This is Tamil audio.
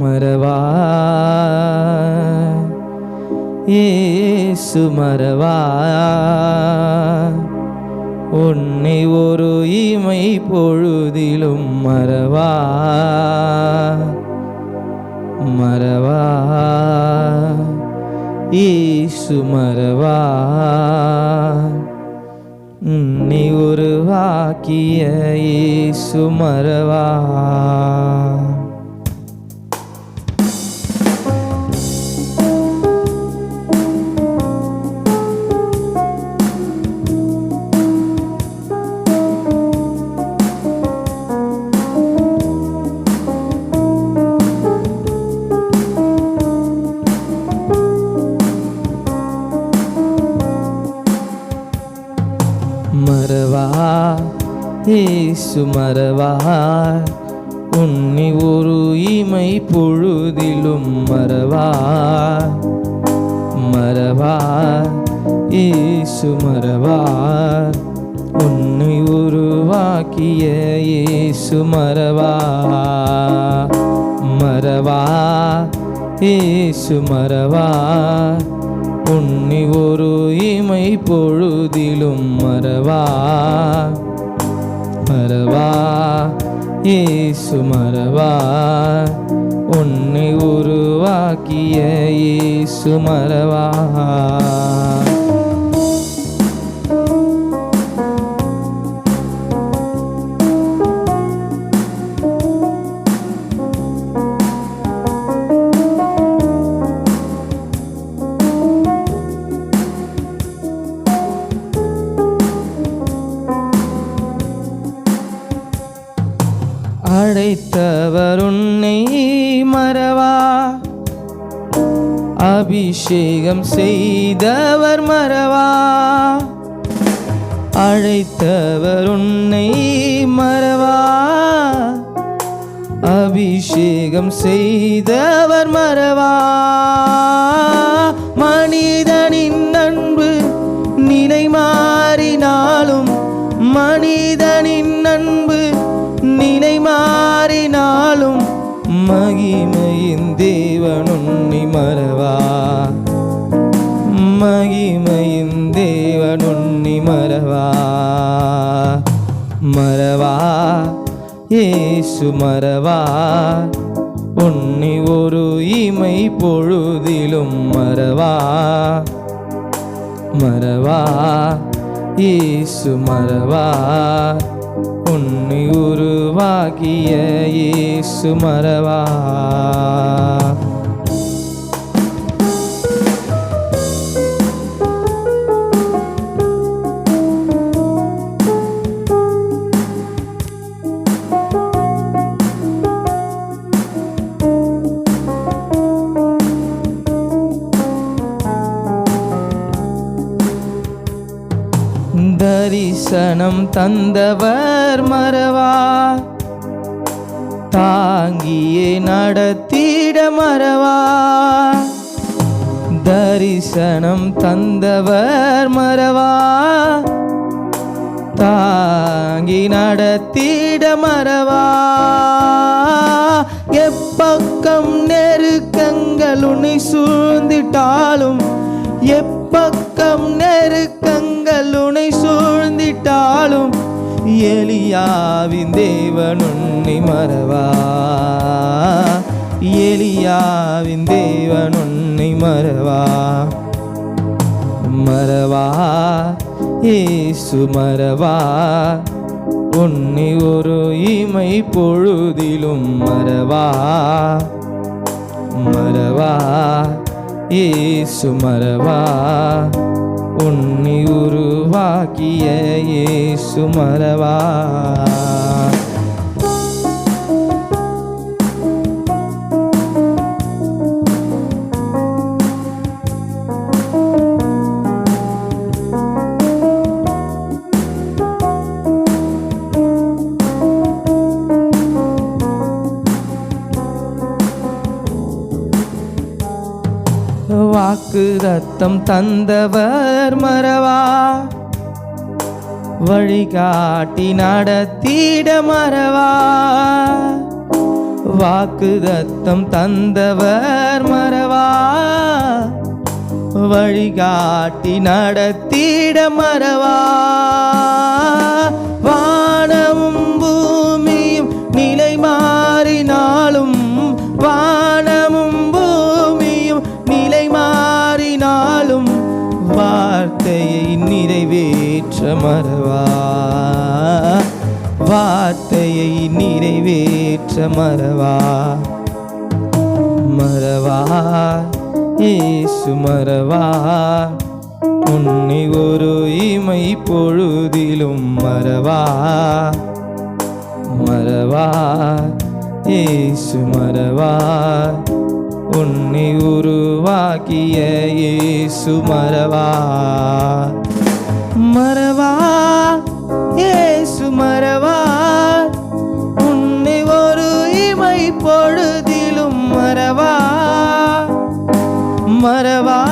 மறவா ஏசு மறவா உன்னை ஒரு இமை பொழுதிலும் மறவா மறவா ஈசு மறவா உன்னை உருவாக்கிய ஈசு மறவா இயேசு மறவார். உன்னி ஒரு இமை பொழுதிலும் மறவார். மறவார். இயேசு மறவார். உன்னை உருவாக்கிய இயேசு மறவா மறவா இயேசு மறவா உன்னை ஒரு இமை பொழுதிலும் மறவா மறவா ஏசு மறவா உன்னை உருவாக்கிய ஏசு மறவா. அழைத்தவர் உன்னை மறவா? அபிஷேகம் செய்தவர் மறவா? அழைத்தவர் உன்னை மறவா? அபிஷேகம் செய்தவர் மறவா? மனிதனின் அன்பு நிலை மாறினாலும் மனிதனின் அன்பு தேவன் மறவா? மகிமையின் தேவன் மறவா? மறவா? ஏசு மறவா? உன்னி ஒரு இமை பொழுதிலும் மறவா? மறவா? ஏசு மறவா? உன்னை உருவாக்கிய இயேசு மறவா? தரிசனம் தந்தவர் மறவா? தாங்கியே நடத்திட மறவா? தரிசனம் தந்தவர் மறவா? தாங்கி நடத்திட மறவா? எப்பக்கம் நெருக்கங்கள் உன்னை சூழ்ந்திட்டாலும் பக்கம் நெருக்கங்கள் உனை சூழ்ந்திட்டாலும் எலியாவின் தேவன் உன்னை மறவா? எலியாவின் தேவன் உன்னை மறவா? மறவா? ஏசு மறவா? உன்னை ஒரு இமை பொழுதிலும் மறவா? மறவா? ஏசு மரவா உன்னி உருவாக்கிய ஏசு மரவா வாக்கு ரத்தம் தந்தவர் மறவா? வழிகாட்டி நடத்திட மறவா? வாக்குதத்தம் தந்தவர் மறவா? வழிகாட்டி நடத்திட மறவா? வார்த்தையை நிறைவேற்ற மறவா? வார்த்தையை நிறைவேற்ற மறவா? மறவா? ஏசு மறவா? உன்னை ஒரு இமை பொழுதிலும் மறவா? மறவா? ஏசு மறவா? உன்னை உருவாக்கிய இயேசு மறவா? மறவா? ஏசு மறவா? உன்னை ஒரு இமை பொழுதிலும் மறவா? மறவா?